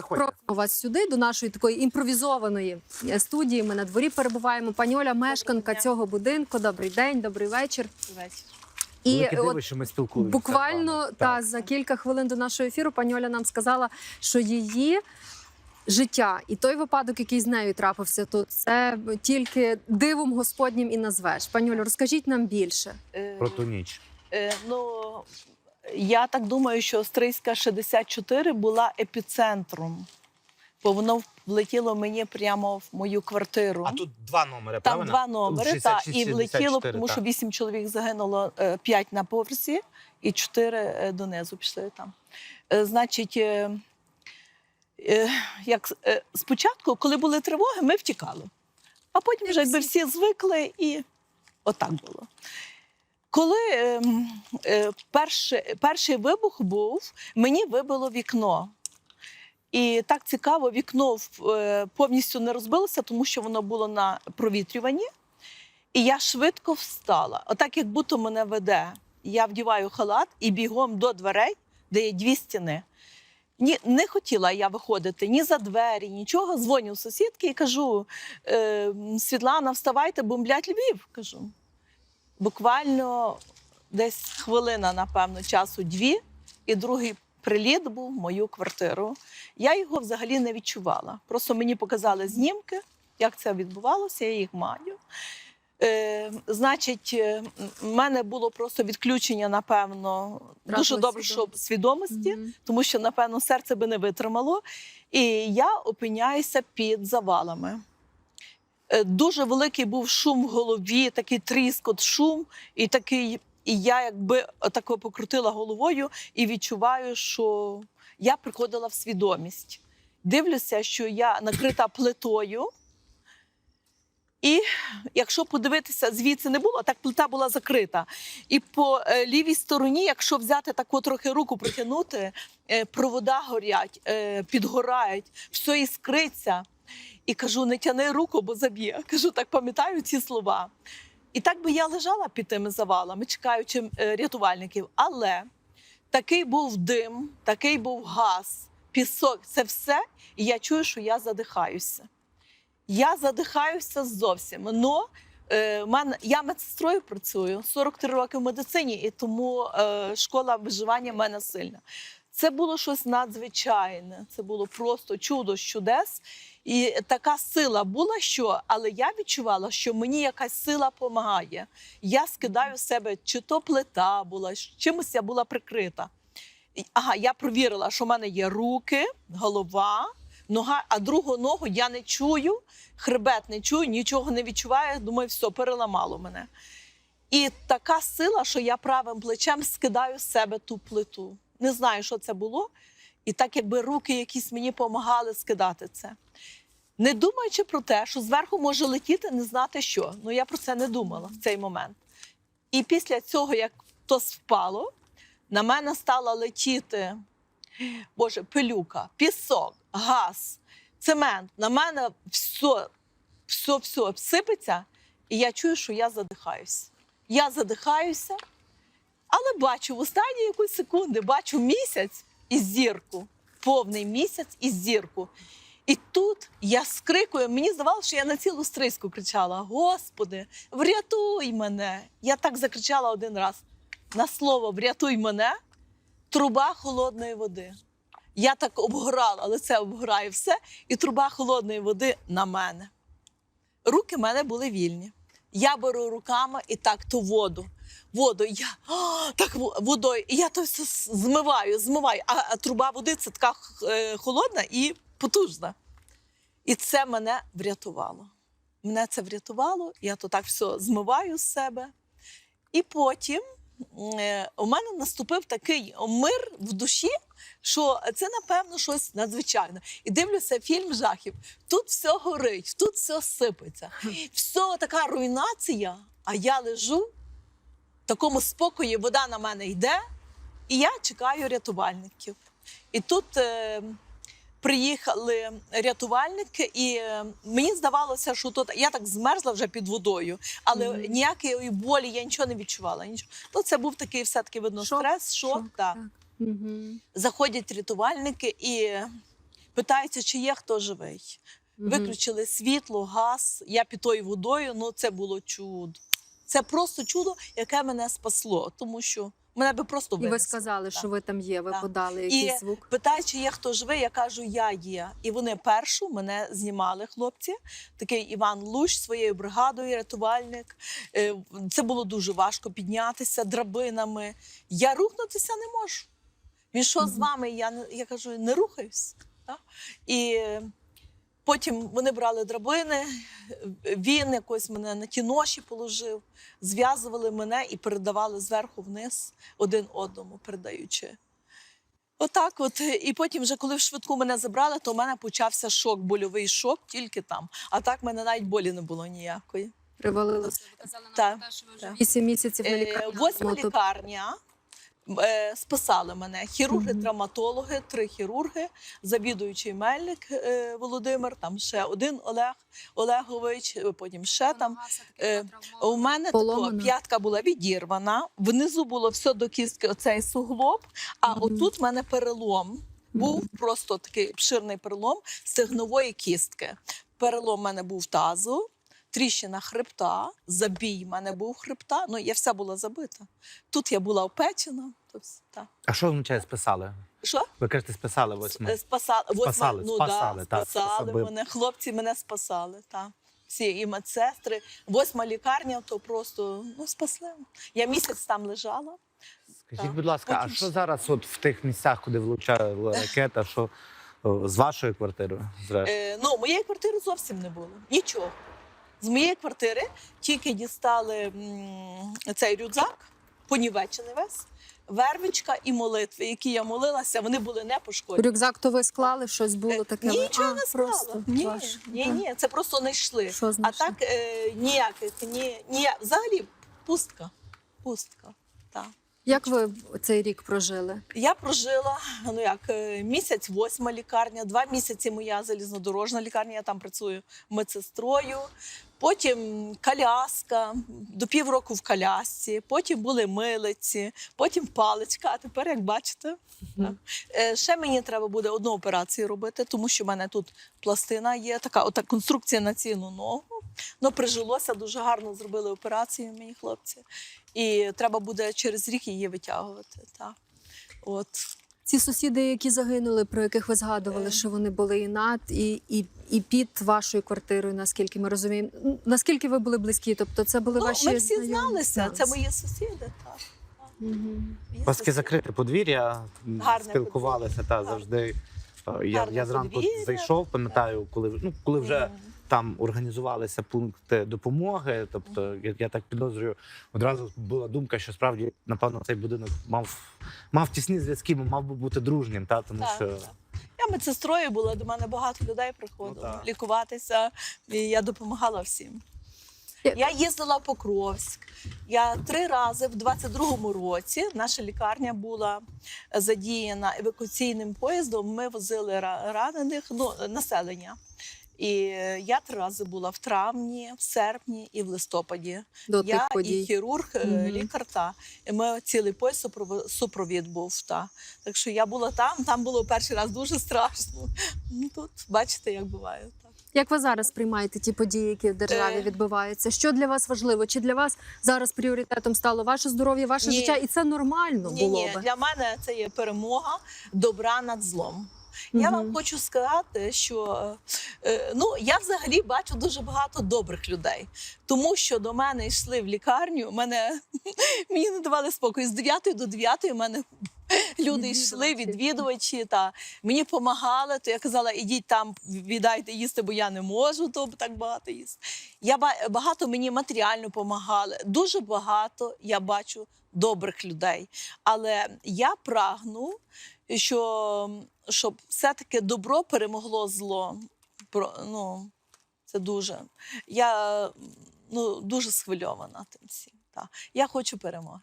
заходьте. Просимо вас сюди до нашої такої імпровізованої е, студії. Ми на дворі перебуваємо. Пані Оля, мешканка цього будинку. Добрий день, добрий вечір. Вечір. І Велике диво, от що ми спілкуємося. буквально та Так. за кілька хвилин до нашого ефіру пані Оля нам сказала, що її. Життя і той випадок, який з нею трапився тут, це тільки дивом Господнім і назвеш. Пані Олю, розкажіть нам більше. Е, про ту ніч. е, ну, я так думаю, що Стрийська 64 була епіцентром, бо воно влетіло мені прямо в мою квартиру. А тут два номери, Там правильно? два номери, та, 66, і влетіло, 74, тому що так. вісім чоловік загинуло, е, п'ять на поверсі і чотири е, донизу пішли там. Е, Значить, е, е, як е, спочатку, коли були тривоги, ми втікали. А потім вже якби всі звикли і отак було. Коли е, е, перший, перший вибух був, мені вибило вікно. І так цікаво, вікно е, повністю не розбилося, тому що воно було на провітрюванні. І я швидко встала. Отак, як будто мене веде. Я вдіваю халат і бігом до дверей, де є дві стіни. Ні, не хотіла я виходити ні за двері, нічого. Дзвоню сусідки і кажу: е, Світлана, вставайте, бомблять Львів. кажу. Буквально десь хвилина, напевно, часу дві, і другий приліт був в мою квартиру. Я його взагалі не відчувала. Просто мені показали знімки, як це відбувалося, я їх маю. Е, значить, е, в мене було просто відключення, напевно, дуже Втратили добре, що свідомості, Мгм. тому що, напевно, серце би не витримало. І я опиняюся під завалами. Е, Дуже великий був шум в голові, такий тріскот, шум, і такий. І я якби тако покрутила головою і відчуваю, що я приходила в свідомість. Дивлюся, що я накрита плитою. І якщо подивитися, звідси не було, так плита була закрита. І по е, лівій стороні, якщо взяти таку трохи руку протягнути, е, провода горять, підгорають, все іскриться. І кажу, не тяни руку, бо заб'є. Кажу, так пам'ятаю ці слова. І так би я лежала під тими завалами, чекаючи е, рятувальників. Але такий був дим, такий був газ, пісок це все. І я чую, що я задихаюся. Я задихаюся зовсім. Но е, мене, я медсестрою працюю 43 роки в медицині, і тому е, школа виживання в мене сильна. Це було щось надзвичайне. Це було просто чудо з чудес. І така сила була, що, але я відчувала, що мені якась сила допомагає. Я скидаю з себе, чи то плита була, чимось я була прикрита. Ага, я провірила, що в мене є руки, голова, нога, а другу ногу я не чую, хребет не чую, нічого не відчуваю. Думаю, все, переламало мене. І така сила, що я правим плечем скидаю з себе ту плиту. Не знаю, що це було. І так, якби руки якісь мені допомагали скидати це. Не думаючи про те, що зверху може летіти, не знати що. Ну я про це не думала в цей момент. І після цього, як то впало, на мене стала летіти Боже, пилюка, пісок, газ, цемент. На мене все, все, все сипеться, і я чую, що я задихаюся. Я задихаюся, але бачу в останні якусь секунди, бачу місяць і зірку, повний місяць і зірку. І тут я скрикую, мені здавалося, що я на цілу стрийську кричала: Господи, врятуй мене! Я так закричала один раз на слово Врятуй мене, труба холодної води. Я так обгорала, лице обгорає все, і труба холодної води на мене. Руки в мене були вільні. Я беру руками і так ту воду. Воду, я «А, так водою, і я то все змиваю, змиваю. А, а труба води це така е, холодна і потужна. І це мене врятувало. Мене це врятувало, я то так все змиваю з себе. І потім е, у мене наступив такий мир в душі, що це, напевно, щось надзвичайне. І дивлюся фільм жахів. Тут все горить, тут все сипеться. Все така руйнація, а я лежу такому спокої, вода на мене йде, і я чекаю рятувальників. І тут е, приїхали рятувальники, і е, мені здавалося, що тут я так змерзла вже під водою, але Мгм. ніякої болі я нічого не відчувала. Нічого. Ну, це був такий все-таки видно Шок, стрес, шок. шок, так. так. Мгм. Заходять рятувальники і питаються, чи є хто живий. Мгм. Виключили світло, газ. Я під тою водою. Ну це було чудо. Це просто чудо, яке мене спасло, тому що мене би просто І ви сказали, Так. що ви там є, ви Так. подали І якийсь звук. Питають, чи є хто живий, я кажу, я є. І вони першу мене знімали, хлопці. Такий Іван Лущ своєю бригадою, рятувальник. Е, Це було дуже важко піднятися драбинами. Я рухнутися не можу. Він що з вами? Я, я кажу, не рухаюсь. Так? І потім вони брали драбини, він якось мене на ті ноші положив, зв'язували мене і передавали зверху вниз один одному, передаючи. Отак, от і потім, вже коли в швидку мене забрали, то в мене почався шок, больовий шок тільки там. А так в мене навіть болі не було ніякої. Привалилося. Ви казали нам те, що ви вже так. вісім місяців на Е, лікарні. Восьма лікарня. Е, Списали мене хірурги-травматологи, три хірурги, завідуючий мельник е, Володимир, там ще один Олег Олегович, потім ще там. е, У мене тако, п'ятка була відірвана, внизу було все до кістки, оцей суглоб, а отут в мене перелом. Був просто такий обширний перелом стегнової кістки. Перелом в мене був тазу, тріщина хребта, забій в мене був хребта. Ну, я вся була забита. Тут я була опечена. То так. А що означає списали? Що? Ви кажете, списали восьми. Спасали, восьма, Спасали, ну, спасали, да, спасали щоб- мене. Хлопці мене спасали. Так. Всі і медсестри. Восьма лікарня, то просто ну, спасли. Я місяць там лежала. Скажіть, так. будь ласка, а що зараз от в тих місцях, куди влучала ракета, що з вашою квартирою? Зрештою? Е, ну, моєї квартири зовсім не було. Нічого. З моєї квартири тільки дістали цей рюкзак, понівечений весь, вервичка і молитви, які я молилася, вони були не пошкоджені. Рюкзак то ви склали, щось було таке. Ні, нічого а, не склала. Просто Ні, ваш. ні, ні, це просто не йшли. Що А так е, ніяких, ні, ні, взагалі пустка. Пустка. Так. Як ви цей рік прожили? Я прожила ну як е, місяць восьма лікарня, два місяці моя залізнодорожна лікарня. Я там працюю медсестрою. Потім коляска, до півроку в колясці, потім були милиці, потім паличка. А тепер, як бачите, так. Е, ще мені треба буде одну операцію робити, тому що в мене тут пластина є, така ота конструкція на цілу ногу. Ну, прижилося, дуже гарно зробили операцію мені хлопці. І треба буде через рік її витягувати. Так. От. Ці сусіди, які загинули, про яких ви згадували, Е. що вони були і над, і, і, і під вашою квартирою, наскільки ми розуміємо. Наскільки ви були близькі? Тобто це були Ну, ваші ми всі знайомі? зналися, це мої сусіди. Так. Мгм. Мої У вас таке сусіди. закрите подвір'я, Гарне спілкувалися та завжди. Е, Я, я зранку подвір'я. зайшов, пам'ятаю, коли ну коли вже Мгм. Там організувалися пункти допомоги. Тобто, я, я так підозрюю, одразу була думка, що справді напевно цей будинок мав мав тісні зв'язки, мав би бути дружнім, та тому Так, що так. Я медсестрою була, до мене багато людей приходило Ну, лікуватися, і я допомагала всім. Я їздила в Покровськ. Я три рази в 22-му році наша лікарня була задіяна евакуаційним поїздом. Ми возили ранених ну, населення. І я три рази була в травні, в серпні і в листопаді. До я тих і хірург, е, Мгм. лікар та і ми цілий пояс супровід був. Та так що я була там. Там було перший раз дуже страшно. Ну тут бачите, як буває. Так. Як ви зараз приймаєте ті події, які в державі Е. відбуваються? Що для вас важливо? Чи для вас зараз пріоритетом стало ваше здоров'я, ваше Ні. життя? І це нормально ні, було ні, би. для мене це є перемога добра над злом. Я вам хочу сказати, що е, ну я взагалі бачу дуже багато добрих людей, тому що до мене йшли в лікарню. Мене мені не давали спокою з 9 до 9 у мене. Люди йшли, Відвідувачі. та мені допомагали. То я казала, ідіть там, віддайте їсти, бо я не можу, то так багато їсти. Я багато мені матеріально допомагали. Дуже багато я бачу добрих людей. Але я прагну, що щоб все-таки добро перемогло зло. Про, ну, це дуже. Я ну, дуже схвильована тим всім. Та. Я хочу перемоги.